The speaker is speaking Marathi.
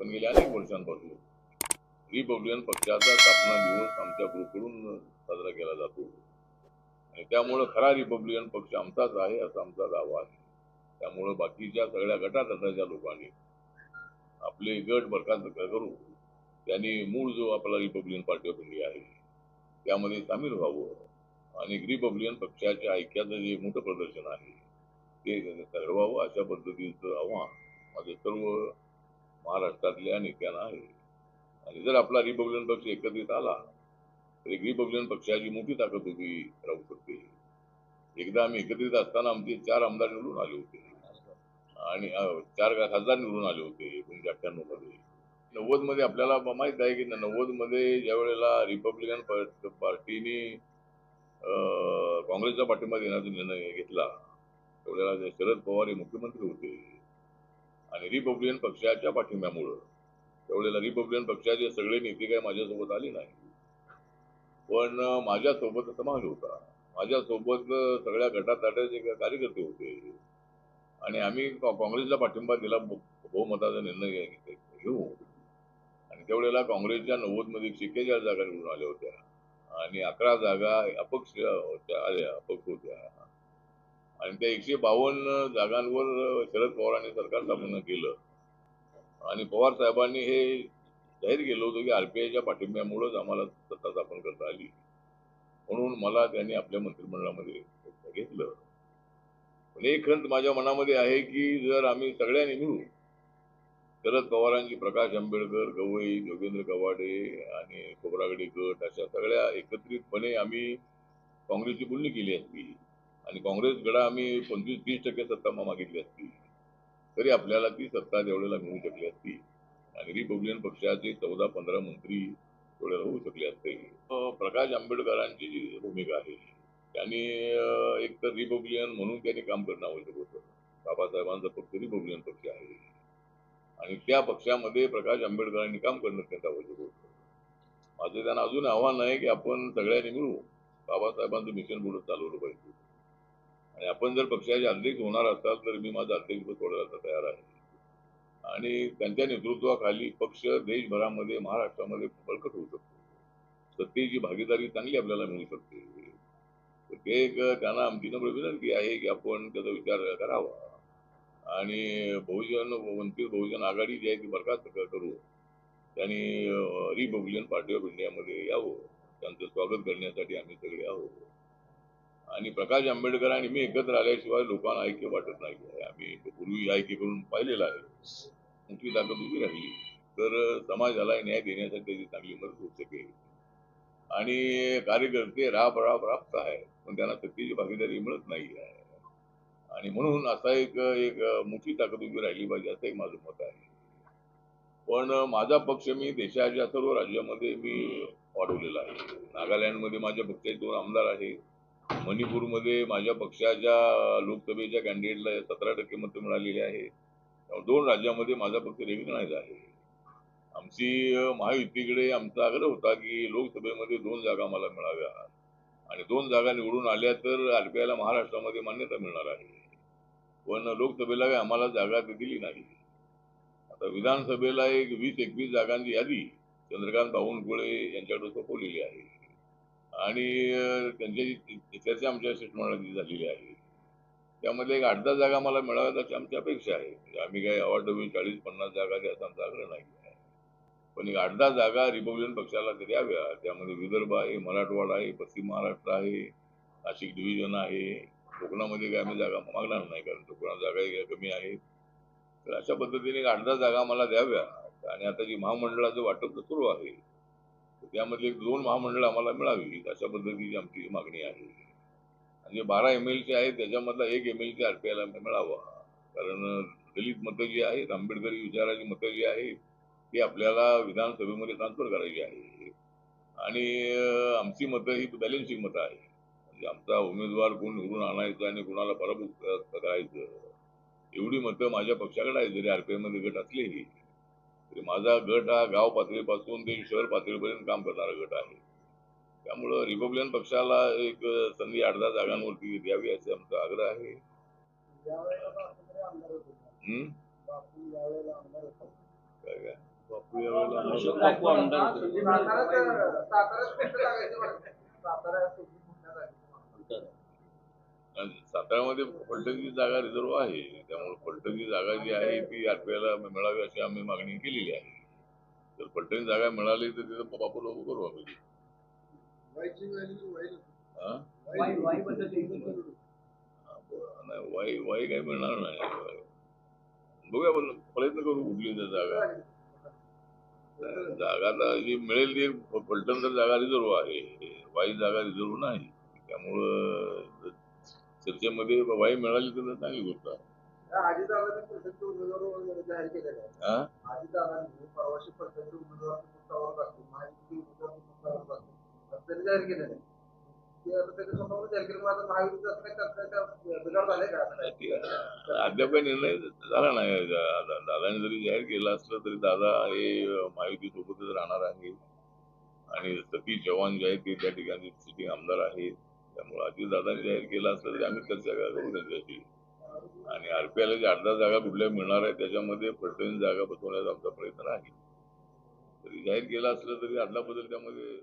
पण गेल्या अनेक वर्षांपासून रिपब्लिकन पक्षाचा स्थापना दिवस आमच्या ग्रुपकडून साजरा केला जातो. आणि त्यामुळं खरा रिपब्लिकन पक्ष आमचाच आहे असा आमचा दावा आहे. त्यामुळं बाकीच्या सगळ्या गटातटाच्या लोकांनी आपले गट बरखास्त करून त्यांनी मूळ जो आपला रिपब्लिकन पार्टी ऑफ इंडिया आहे त्यामध्ये सामील व्हावं. आणि रिपब्लिकन पक्षाच्या ऐक्याचं जे मोठं प्रदर्शन आहे ते घडवावं अशा पद्धतीचं आव्हान माझं सर्व महाराष्ट्रातल्या नेत्यांना आहे. आणि जर आपला रिपब्लिकन पक्ष एकत्रित आला तर एक रिपब्लिकन पक्षाची मोठी ताकद उभी राहू शकते. एकदा आम्ही एकत्रित असताना आमचे चार आमदार निवडून आले होते. आणि चार खासदार निवडून आले होते एकोणीशे अठ्ठ्याण्णवमध्ये नव्वदमध्ये आपल्याला माहीत आहे की नव्वदमध्ये ज्या वेळेला रिपब्लिकन पार्टीने काँग्रेसच्या पाठिंबा देण्याचा निर्णय घेतला त्यावेळेला शरद पवार हे मुख्यमंत्री होते. आणि रिपब्लिकन पक्षाच्या पाठिंब्यामुळं. त्यावेळेला रिपब्लिकन पक्षाचे सगळे नेते काय माझ्यासोबत आले नाही. पण माझ्यासोबत समाज होता. माझ्यासोबत सगळ्या गटातटाचे कार्यकर्ते होते. आणि आम्ही काँग्रेसला पाठिंबा दिला बहुमताचा निर्णय घेऊ. आणि त्यावेळेला काँग्रेसच्या नव्वदमध्ये शेहेचाळीस जागा निवडून आल्या होत्या. आणि अकरा जागा अपक्ष होत्या आल्या अपक्ष होते. आणि त्या एकशे बावन्न जागांवर शरद पवारांनी सरकार स्थापन केलं. आणि पवार साहेबांनी हे जाहीर केलं होतं की आरपीआयच्या पाठिंब्यामुळेच आम्हाला सत्ता स्थापन करता आली. म्हणून मला त्यांनी आपल्या मंत्रिमंडळामध्ये घेतलं. पण एक खंत माझ्या मनामध्ये आहे की जर आम्ही सगळ्यांनी मिळू शरद पवारांची प्रकाश आंबेडकर गवई जोगेंद्र कवाडे आणि खोबरागडे गट अशा सगळ्या एकत्रितपणे आम्ही काँग्रेसची बोलणी केली असती. आणि काँग्रेसकडे आम्ही पंचवीस तीस टक्के सत्ता मग मागितली असती. तरी आपल्याला ती सत्ता त्यावेळेला मिळू शकली असती. आणि रिपब्लिकन पक्षाचे चौदा पंधरा मंत्री त्यावेळेला होऊ शकले असते. प्रकाश आंबेडकरांची जी भूमिका आहे त्यांनी एक तर रिपब्लिकन म्हणून त्यांनी काम करणं आवश्यक होतं. बाबासाहेबांचा पक्ष रिपब्लिकन पक्ष आहे. आणि त्या पक्षामध्ये प्रकाश आंबेडकरांनी काम करणं त्यांचं आवश्यक होतं. माझं त्यांना अजून आव्हान आहे की आपण सगळ्यांनी मिळू बाबासाहेबांचं मिशन बोलत चालवलं पाहिजे. आणि आपण जर पक्षाचे अध्यक्ष होणार असाल तर मी माझं अध्यक्ष सोडायला तयार आहे. आणि त्यांच्या नेतृत्वाखाली पक्ष देशभरामध्ये महाराष्ट्रामध्ये बळकट होऊ शकतो. सत्तेची भागीदारी चांगली आपल्याला मिळू शकते. तर ते एक त्यांना आमची विनंती आहे की आपण त्याचा विचार करावा. आणि बहुजन वंचित बहुजन आघाडी जी आहे ती बरखास्त करू. त्यांनी रिपब्लिकन पार्टी ऑफ इंडियामध्ये यावं. त्यांचं स्वागत करण्यासाठी आम्ही सगळे आहोत. आणि प्रकाश आंबेडकर आणि मी एकत्र आल्याशिवाय लोकांना ऐक्य वाटत नाही. आम्ही पूर्वी ऐक्य करून पाहिलेलं आहे. मोठी ताकद उभी राहिली. तर समाजाला न्याय देण्यासाठी त्याची चांगली मदत होऊ शकेल. आणि कार्यकर्ते राब राब राबत आहे पण त्यांना सत्तेची भागीदारी मिळत नाही आहे. आणि म्हणून असा एक एक मोठी ताकद उभी राहिली पाहिजे असं एक माझं मत आहे. पण माझा पक्ष मी देशाच्या सर्व राज्यामध्ये मी वाढवलेला आहे. नागालँडमध्ये माझ्या पक्षाचे दोन आमदार आहेत. मणिपूरमध्ये माझ्या पक्षाच्या लोकसभेच्या कॅन्डिडेटला सतरा टक्के मतं मिळालेली आहे. दोन राज्यामध्ये माझा पक्ष रेकग्नाइज आहे. आमची महायुतीकडे आमचा आग्रह होता की लोकसभेमध्ये दोन जागा मला मिळाव्या. आणि दोन जागा निवडून आल्या तर आरपीआयला महाराष्ट्रामध्ये मान्यता मिळणार आहे. पण लोकसभेला आम्हाला जागा दिली नाही. आता विधानसभेला एक वीस एकवीस जागांची यादी चंद्रकांत बावनकुळे यांच्याकडे सोपवलेली आहे. आणि त्यांच्या त्यांच्याशी चर्चा आमच्या शिष्टमंडळाची झालेली आहे. त्यामध्ये एक आठ दहा जागा मला मिळाव्यात अशी आमची अपेक्षा आहे. म्हणजे आम्ही काही अवाढव्य चाळीस पन्नास जागा द्यायचा आमचा आग्रह नाही आहे. पण एक आठ दहा जागा रिपब्लिकन पक्षाला तरी द्याव्या त्यामध्ये विदर्भ आहे मराठवाडा आहे पश्चिम महाराष्ट्र आहे नाशिक डिव्हिजन आहे. कोकणामध्ये काही आम्ही जागा मागणार नाही कारण कोकणात जागा कमी आहेत तर अशा पद्धतीने एक आठ दहा जागा मला द्याव्या. आणि आता जी महामंडळाचं वाटप सुरू आहे. त्यामधले एक दोन महामंडळ आम्हाला मिळावी अशा पद्धतीची आमची मागणी आहे. आणि जे बारा एम एलचे आहेत त्याच्यामधला एक एम एल पी आयला मिळावा. कारण दलित मतं जी आहेत आंबेडकरी विचाराची मतं जी आहेत ती आपल्याला विधानसभेमध्ये ट्रान्सफर करायची आहे. आणि आमची मतं ही बॅलेन्सिंग मतं आहे म्हणजे आमचा उमेदवार कोण निवडून आणायचा आणि कोणाला पराभूत करायचं एवढी मतं माझ्या पक्षाकडे आहे जरी आरपीआयमध्ये गट असलेही माझा गट हा गाव पातळीपासून ते शहर पातळीपर्यंत काम करणारा गट आहे. त्यामुळं रिपब्लिकन पक्षाला एक संधी आठ दहा जागांवरती द्यावी असे आमचा आग्रह आहे. काय काय? बापू. आणि साताऱ्यामध्ये फलटणची जागा रिझर्व आहे. त्यामुळे फलटणची जागा जी आहे ती आठव्याला मिळावी अशी आम्ही मागणी केलेली आहे. जर फलटणी जागा मिळाली तर तिथं बापू लोक करू आम्ही. बरं. नाही वाई वाई काही मिळणार नाही. बघूया आपण प्रयत्न करू कुठली तर जागा. नाही, जागा तर जी मिळेल ती फलटण तर जागा रिझर्व आहे. वाई जागा रिझर्व नाही. त्यामुळं जर चर्चेमध्ये वाई मिळाली तर चांगली गोष्ट आहे. अद्याप काही निर्णय झाला नाही. दादाने जरी जाहीर केलं असलं तरी दादा हे महायुती सोबतच राहणार आहे. आणि सतीश चव्हाण जे आहेत ते त्या ठिकाणी सिटिंग आमदार आहेत. त्यामुळे अजित जाहीर केला असलं तरी आम्ही चर्चा करू त्यांच्याशी. आणि आरपीआयला जे अर्धा जागा कुठल्या मिळणार आहे त्याच्यामध्ये फडणवीस जागा बसवण्याचा आमचा प्रयत्न आहे. तरी जाहीर केला असलं तरी आदला बदल त्यामध्ये